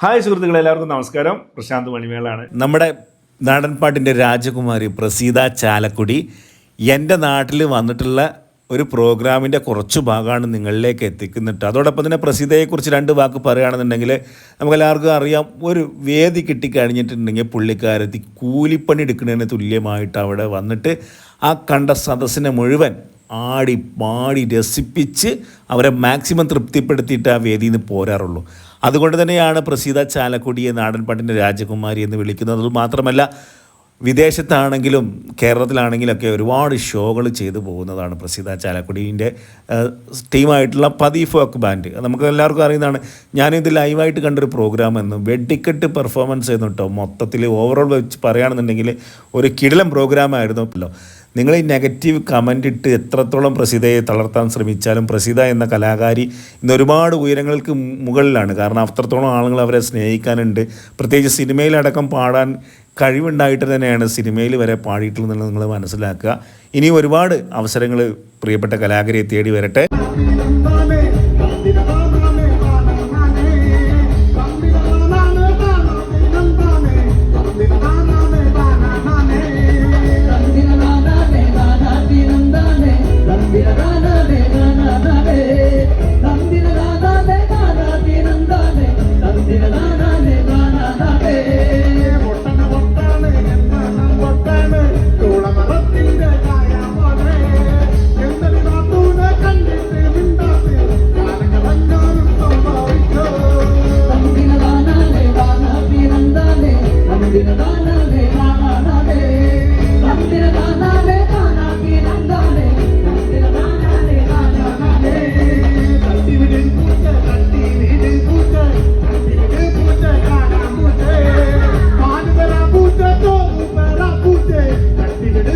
Hi സുഹൃത്തുക്കളെ എല്ലാവർക്കും നമസ്കാരം. പ്രശാന്ത് മണിമേളാണ്. നമ്മുടെ നാടൻപാട്ടിന്റെ രാജകുമാരി പ്രസീത ചാലക്കുടി എന്റെ നാട്ടിൽ വന്നിട്ടുള്ള ഒരു പ്രോഗ്രാമിന്റെ കുറച്ച് ഭാഗമാണ് നിങ്ങളിലേക്ക് എത്തിക്കുന്നിട്ട് അതോടൊപ്പം തന്നെ പ്രസീതയെക്കുറിച്ച് രണ്ട് വാക്ക് പറയുകയാണെന്നുണ്ടെങ്കിൽ നമുക്കെല്ലാവർക്കും അറിയാം ഒരു വേദി കിട്ടിക്കഴിഞ്ഞിട്ടുണ്ടെങ്കിൽ പുള്ളിക്കാരത്തി കൂലിപ്പണി എടുക്കുന്നതിന് തുല്യമായിട്ട് അവിടെ വന്നിട്ട് ആ കണ്ട സദസ്സിനെ മുഴുവൻ ആടി പാടി രസിപ്പിച്ച് അവരെ മാക്സിമം തൃപ്തിപ്പെടുത്തിയിട്ട് ആ വേദിയിൽ നിന്ന് പോരാറുള്ളൂ. അതുകൊണ്ട് തന്നെയാണ് പ്രസീത ചാലക്കുടിയെ നാടൻപാട്ടിന്റെ രാജകുമാരി എന്ന് വിളിക്കുന്നത് അത് മാത്രമല്ല വിദേശത്താണെങ്കിലും കേരളത്തിലാണെങ്കിലൊക്കെ ഒരുപാട് ഷോകൾ ചെയ്തു പോകുന്നതാണ് പ്രസീത ചാലക്കുടീന്റെ ടീമായിട്ടുള്ള പതി ഫോക്ക് ബാൻഡ്. നമുക്ക് എല്ലാവർക്കും അറിയുന്നതാണ് ഞാനിത് ലൈവായിട്ട് കണ്ടൊരു പ്രോഗ്രാം എന്നും വെടിക്കെട്ട് പെർഫോമൻസ് കേട്ടോ മൊത്തത്തിൽ ഓവറോൾ വെച്ച് പറയുകയാണെന്നുണ്ടെങ്കിൽ ഒരു കിടിലം പ്രോഗ്രാമായിരുന്നു നിങ്ങൾ ഈ നെഗറ്റീവ് കമന്റ് ഇട്ട് എത്രത്തോളം പ്രസിദ്ധയെ തളർത്താൻ ശ്രമിച്ചാലും പ്രസിദ്ധ എന്ന കലാകാരി ഇന്ന് ഒരുപാട് ഉയരങ്ങൾക്ക് മുകളിലാണ്. കാരണം അത്രത്തോളം ആളുകൾ അവരെ സ്നേഹിക്കാനുണ്ട്. പ്രത്യേകിച്ച് സിനിമയിലടക്കം പാടാൻ കഴിവുണ്ടായിട്ട് തന്നെയാണ് സിനിമയിൽ വരെ പാടിയിട്ടുള്ളത് നിങ്ങൾ മനസ്സിലാക്കുക. ഇനി ഒരുപാട് അവസരങ്ങൾ പ്രിയപ്പെട്ട കലാകാരിയെ തേടി വരട്ടെ. activated